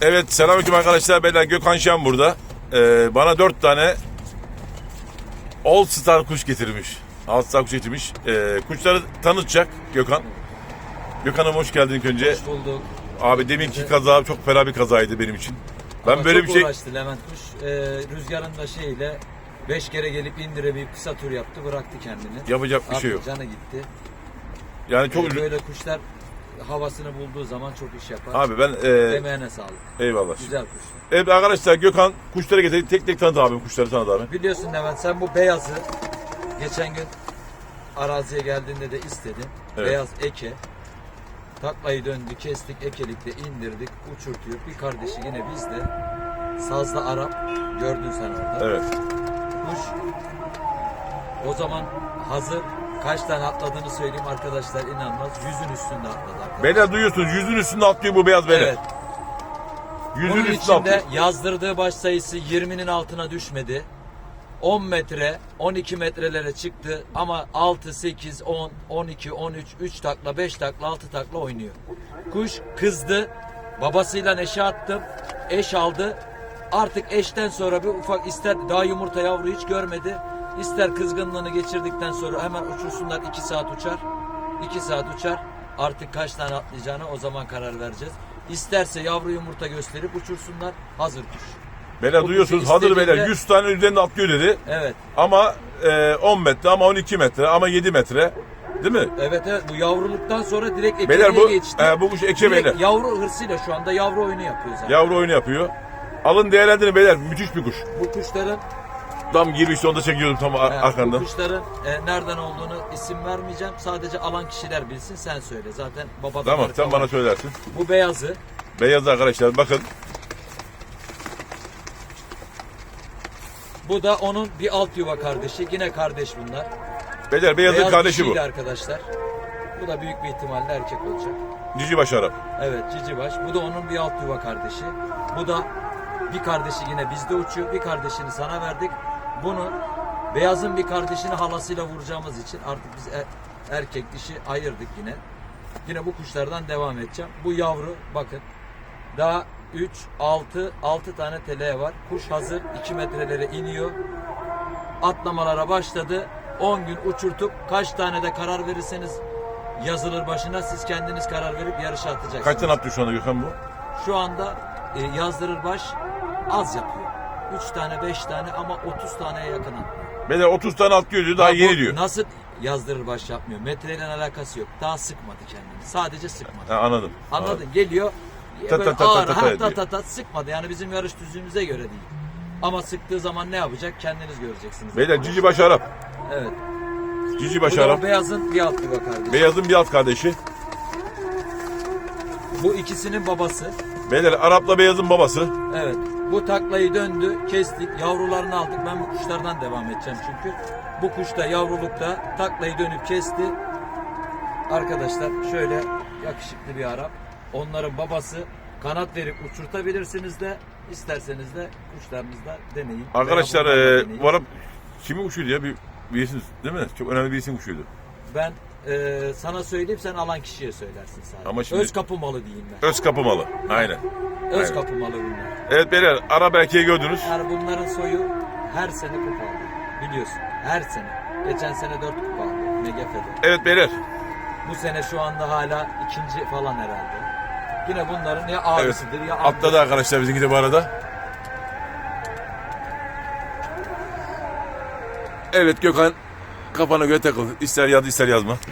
Evet selamünaleyküm arkadaşlar. Ben Gökhan Şen burada. Ee, bana dört tane All Star kuş getirmiş. All Star kuş getirmiş. Ee, kuşları tanıtacak Gökhan. Gökhan'ım hoş geldin önce. Hoş bulduk. Abi deminki kaza çok fena bir kazaydı benim için. Ben Ama böyle çok bir şey... uğraştı Levent Kuş. Ee, rüzgarın da şeyle beş kere gelip indiremeyip kısa tur yaptı bıraktı kendini. Yapacak bir şey Artık yok. Canı gitti. Yani çok Ee, üzü- Böyle kuşlar havasını bulduğu zaman çok iş yapar. Abi ben e, Emeğine sağlık. eyvallah. Güzel kuşlar. Evet arkadaşlar Gökhan kuşları getirdi. Tek tek tanıt abim kuşları tanıt abi. Biliyorsun Levent sen bu beyazı geçen gün araziye geldiğinde de istedin. Evet. Beyaz eke. Taklayı döndü, kestik, ekelikte indirdik, uçurtuyor. Bir kardeşi yine bizde. Sazlı Arap. Gördün sen orada. Evet. Kuş o zaman hazır kaç tane atladığını söyleyeyim arkadaşlar inanmaz. Yüzün üstünde atladı arkadaşlar. Beyler duyuyorsunuz yüzün üstünde atlıyor bu beyaz beyler. Evet. Yüzün Bunun üstünde içinde atlıyor. yazdırdığı baş sayısı 20'nin altına düşmedi. 10 metre, 12 metrelere çıktı ama 6, 8, 10, 12, 13, 3 takla, 5 takla, 6 takla oynuyor. Kuş kızdı. Babasıyla eşe attım. Eş aldı. Artık eşten sonra bir ufak ister daha yumurta yavru hiç görmedi. İster kızgınlığını geçirdikten sonra hemen uçursunlar 2 saat uçar. 2 saat uçar. Artık kaç tane atlayacağını o zaman karar vereceğiz. İsterse yavru yumurta gösterip uçursunlar. Hazır kuş. Beyler Bu duyuyorsunuz hazır beyler istediğinde- 100 tane üzerinde atlıyor dedi. Evet. Ama e, 10 metre ama 12 metre ama 7 metre. Değil mi? Evet evet bu yavruluktan sonra direkt ekeliğe Beyler bu geçti. e, bu kuş eke Direkt beyler. Yavru hırsıyla şu anda yavru oyunu yapıyor zaten. Yavru oyunu yapıyor. Alın değerlendirin beyler. Müthiş bir kuş. Bu kuşların Tam girmişti onu da çekiyordum tam ar- bu arkandan. kuşların e, nereden olduğunu isim vermeyeceğim. Sadece alan kişiler bilsin sen söyle. Zaten babadan Tamam sen bana söylersin. Bu beyazı Beyaz arkadaşlar bakın. bu da onun bir alt yuva kardeşi. Yine kardeş bunlar. Beyler beyazın Beyaz kardeşi bu. dişiydi arkadaşlar. Bu da büyük bir ihtimalle erkek olacak. Cici baş Arap. Evet Cicibaş. Bu da onun bir alt yuva kardeşi. Bu da bir kardeşi yine bizde uçuyor. Bir kardeşini sana verdik. Bunu beyazın bir kardeşini halasıyla vuracağımız için artık biz er- erkek dişi ayırdık yine. Yine bu kuşlardan devam edeceğim. Bu yavru bakın. Daha 3, 6, 6 tane tele var. Kuş hazır. 2 metrelere iniyor. Atlamalara başladı. 10 gün uçurtup kaç tane de karar verirseniz yazılır başına siz kendiniz karar verip yarışa atacaksınız. Kaç tane atlıyor şu anda Gökhan bu? Şu anda e, yazdırır baş az yapıyor. 3 tane 5 tane ama 30 taneye yakın atlıyor. Beyler 30 tane atlıyor diyor daha Ya bu yeni diyor. Nasıl yazdırır baş yapmıyor? Metreyle alakası yok. Daha sıkmadı kendini. Sadece sıkmadı. Ha, anladım. Anladın? Geliyor. Ta böyle ta ta ta ağır, ta ha, ta ta diyor. ta ta sıkmadı. Yani bizim yarış düzlüğümüze göre değil. Ama sıktığı zaman ne yapacak? Kendiniz göreceksiniz. Beyler cici baş Arap. Evet. Cici Bu baş da o Arap. beyazın bir alt yuva kardeşi. Beyazın bir alt kardeşi. Bu ikisinin babası. Beyler Arap'la beyazın babası. Evet. Bu taklayı döndü, kestik, yavrularını aldık. Ben bu kuşlardan devam edeceğim çünkü. Bu kuş da yavrulukta taklayı dönüp kesti. Arkadaşlar şöyle yakışıklı bir Arap. Onların babası kanat verip uçurtabilirsiniz de isterseniz de kuşlarınızda deneyin. Arkadaşlar e, deneyin. bu Arap kimin kuşuydu ya? Bir, birisiniz değil mi? Çok önemli birisinin kuşuydu. Ben e, sana söyleyeyim sen alan kişiye söylersin sadece. Ama şimdi- Öz kapı malı diyeyim ben. Öz kapı malı. Aynen. Öz aynen. kapı malı bunlar. Evet beyler Arap erkeği gördünüz. Yani bunların soyu her sene kupa aldı. Biliyorsun. Her sene. Geçen sene dört kupa aldı. MGF'de. Evet beyler. Bu sene şu anda hala ikinci falan herhalde. Yine bunların ya abisidir ya amcası. Atladı arkadaşlar bizimki de bu arada. Evet Gökhan kafana göre takıl. İster yaz ister yazma.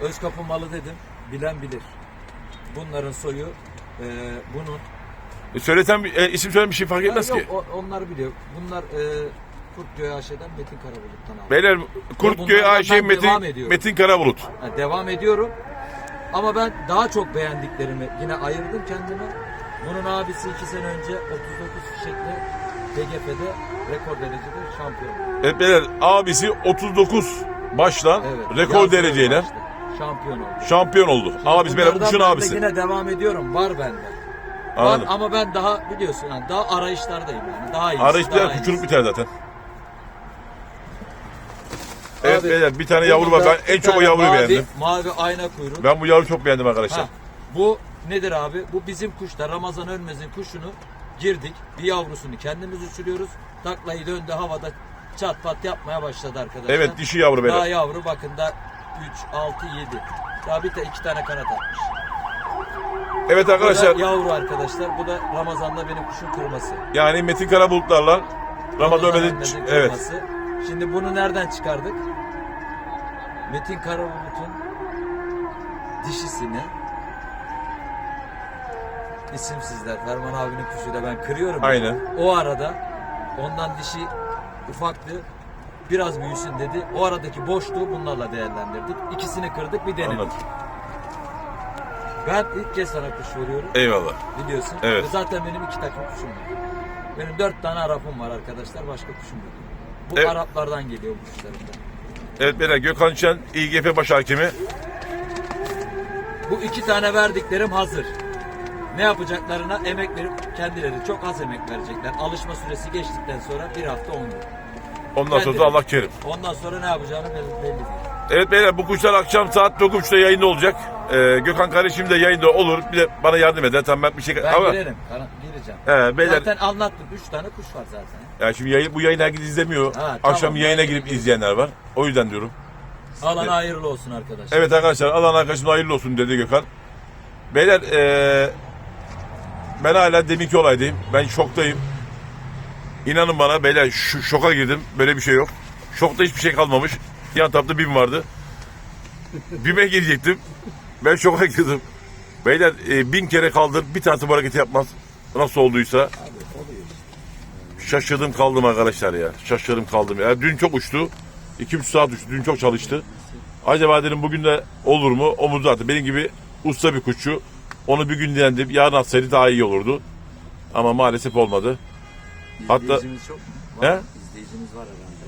Öz kapı malı dedim. Bilen bilir. Bunların soyu e, bunun. E, söylesen bir- e, isim söyle bir şey fark etmez Ha, ki. yok, o- onlar biliyor. Bunlar e, Kurtköy AŞ'den Metin Karabulut'tan aldım. Beyler Kurtköy bunlardan Ayşe ben devam Metin, ediyorum. Metin Karabulut. Ha, devam ediyorum. Ama ben daha çok beğendiklerimi yine ayırdım kendime. Bunun abisi iki sene önce 39 fişekle TGF'de rekor derecede şampiyon. Evet beyler abisi 39 başla Evet, rekor yazdığı dereceyle Şampiyon oldu. şampiyon oldu. Abisi beyler bu Bunlardan kuşun ben de abisi. yine devam ediyorum. Var bende. Var Anladım. ama ben daha biliyorsun yani daha arayışlardayım yani. Daha iyi. Arayışlar kuşçuluk biter zaten. Evet Abi, beyler bir tane yavru var. Ben en çok o yavruyu mavi, beğendim. Mavi ayna kuyruk. Ben bu yavruyu çok beğendim arkadaşlar. Ha, bu Nedir abi? Bu bizim kuşlar. Ramazan Ölmez'in kuşunu girdik. Bir yavrusunu kendimiz uçuruyoruz. Taklayı döndü havada çat pat yapmaya başladı arkadaşlar. Evet dişi yavru Daha beyler. yavru bakın da 3, 6, 7. Daha bir de iki tane kanat atmış. Evet Bu arkadaşlar da yavru arkadaşlar. Bu da Ramazan'da benim kuşun kırması. yani Metin Karabulutlarla Ramazan Ömer'in evet. Şimdi bunu nereden çıkardık? Metin Karabulut'un dişisini isimsizler. Ferman abinin kuşuyla ben kırıyorum. Aynen. O arada ondan dişi ufaktı. Biraz büyüsün dedi. O aradaki boşluğu bunlarla değerlendirdik. İkisini kırdık bir denedik. Anladım. Ben ilk kez sana kuş veriyorum. Eyvallah. Biliyorsun. Evet. Ve Zaten benim iki takım kuşum var. Benim dört tane Arap'ım var arkadaşlar. Başka kuşum yok. Bu Evet. Araplardan geliyor bu kuşlarım da. Evet beyler Gökhan Şen İGF baş hakimi. Bu iki tane verdiklerim hazır. Ne yapacaklarına emek verip kendileri çok az emek verecekler. Alışma süresi geçtikten sonra bir hafta on gün. Ondan sonra da. Allah kerim. Ondan sonra ne yapacağını belli, değil. Evet beyler bu kuşlar akşam saat 9.30'da yayında olacak. Ee, Gökhan kardeşim de yayında olur. Bir de bana yardım eder. Tamam ben bir şey... Ben Ama girerim. Kana- gireceğim. He, beyler Zaten anlattım. Üç tane kuş var zaten. yani şimdi yayın, bu yayını herkes izlemiyor. Ha, Akşam tamam. yayına girip izleyenler var. O yüzden diyorum. Alana hayırlı olsun arkadaşlar. Evet arkadaşlar alan arkadaşım hayırlı olsun dedi Gökhan. Beyler ee, ben hala deminki olaydayım. Ben şoktayım. İnanın bana beyler şoka girdim. Böyle bir şey yok. Şokta hiçbir şey kalmamış. Yan tarafta BİM vardı. BİM'e girecektim. Ben şoka girdim. Beyler e, bin kere kaldır bir tanesi bu hareketi yapmaz. Nasıl olduysa. Şaşırdım kaldım arkadaşlar ya. Şaşırdım kaldım ya. Dün çok uçtu. 2-3 saat uçtu. Dün çok çalıştı. Acaba dedim bugün de olur mu? O mu zaten benim gibi usta bir kuşçu. Onu bir gün dinlendim. Yarın atsaydı daha iyi olurdu. Ama maalesef olmadı. Hatta- İzleyicimiz çok mu? He? Var. İzleyicimiz var herhalde.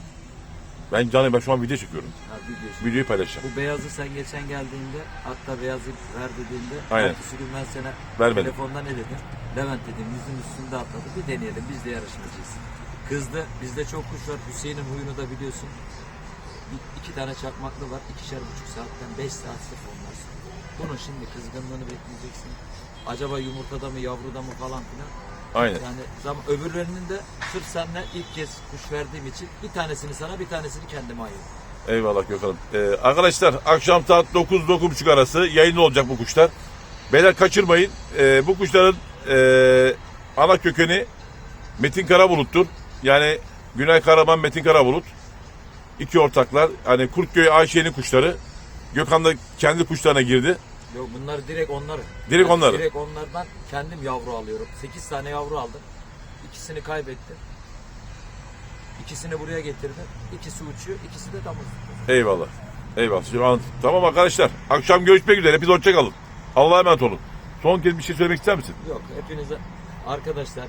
Ben canım ben şu an video çekiyorum. Ha, video işte. Videoyu paylaşacağım. Bu beyazı sen geçen geldiğinde hatta beyazı ver dediğinde Aynen. ertesi gün ben sana Vermedim. telefonda ne dedim? Levent dedim yüzün üstünde atladı bir deneyelim biz de yarışmayacağız. Kızdı bizde çok kuş var Hüseyin'in huyunu da biliyorsun. İki tane çakmaklı var ikişer buçuk saatten beş saat sırf onlar. Bunun şimdi kızgınlığını bekleyeceksin. Acaba yumurtada mı yavruda mı falan filan. Aynen. Yani zaman öbürlerinin de sırf senden ilk kez kuş verdiğim için bir tanesini sana bir tanesini kendime ayırdım. Eyvallah Gökhan'ım. Ee, arkadaşlar akşam saat 9-9.30 arası yayın olacak bu kuşlar. Beyler kaçırmayın. Ee, bu kuşların ee, ana kökeni Metin Karabulut'tur. Yani Günay Karaman, Metin Karabulut. İki ortaklar. Hani Kurtköy Ayşe'nin kuşları. Gökhan da kendi kuşlarına girdi. Yok bunlar direkt onları. Direkt Ben onları. Direkt onlardan kendim yavru alıyorum. 8 tane yavru aldım. İkisini kaybettim. İkisini buraya getirdim. İkisi uçuyor, ikisi de damızlık. Eyvallah. Eyvallah. Şimdi anladım. Tamam arkadaşlar. Akşam görüşmek üzere. Hepiniz hoşçakalın. Allah'a emanet olun. Son kez bir şey söylemek ister misin? Yok hepinize arkadaşlar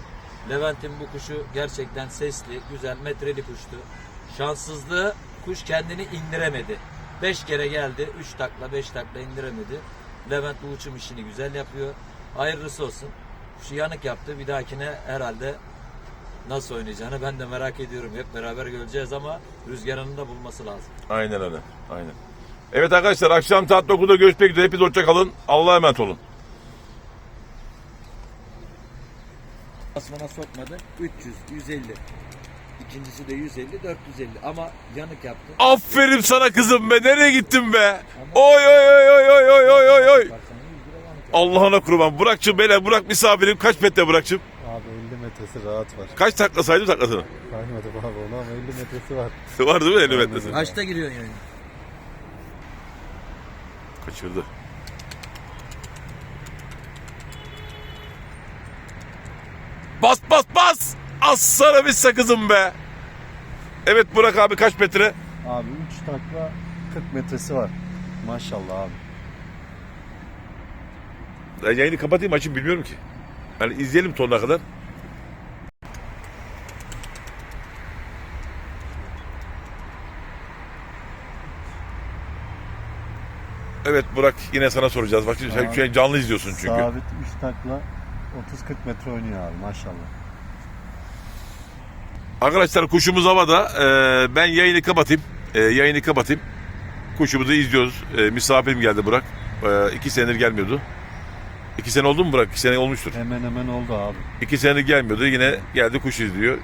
Levent'in bu kuşu gerçekten sesli, güzel, metreli kuştu. Şanssızlığı kuş kendini indiremedi. 5 kere geldi, 3 takla 5 takla indiremedi. Levent uçum işini güzel yapıyor. Hayırlısı olsun. Kuşu yanık yaptı. Bir dahakine herhalde nasıl oynayacağını ben de merak ediyorum. Hep beraber göreceğiz ama rüzgarını da bulması lazım. Aynen öyle. Aynen. Evet arkadaşlar akşam saat 9'da görüşmek üzere. Hepiniz hoşçakalın. Allah'a emanet olun. Asmana sokmadı. 300, 150. İkincisi de 150, 450 ama yanık yaptı. Aferin sana kızım be. Nereye gittin be? Oy oy oy oy oy oy oy oy oy. Allah'ına kurban. Burak'cığım beyler Burak misafirim. Kaç metre Burak'cığım? Abi 50 metresi rahat var. Kaç takla saydım taklasını? Saymadım abi onu ama 50 metresi var. Var değil mi 50 metresi? Kaçta giriyorsun yayına? Kaçırdı. Bas! Assana bir sakızım be! Evet Burak abi kaç metre? Abi 3 takla 40 metresi var. Maşallah abi. Ben yayını kapatayım açayım bilmiyorum ki. Yani izleyelim sonuna kadar. Evet Burak yine sana soracağız. Bak şimdi sen Abi. şu an canlı izliyorsun çünkü. Sabit 3 takla 30-40 metre oynuyor abi maşallah. Arkadaşlar kuşumuz havada. Ee, ben yayını kapatayım. Ee, yayını kapatayım. Kuşumuzu izliyoruz. Ee, misafirim geldi Burak. Ee, iki senedir gelmiyordu. İki sene oldu mu bırak? İki sene olmuştur. Hemen hemen oldu abi. İki sene gelmiyordu. Yine geldi kuş izliyor.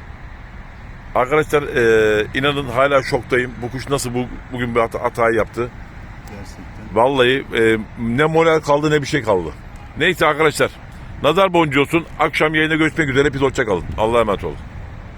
Arkadaşlar e, inanın hala şoktayım. Bu kuş nasıl bu, bugün bir hata, hatayı yaptı? Gerçekten. Vallahi e, ne moral kaldı ne bir şey kaldı. Neyse arkadaşlar. Nazar boncuğu olsun. Akşam yayına görüşmek üzere. Biz hoşça kalın. Allah'a emanet olun.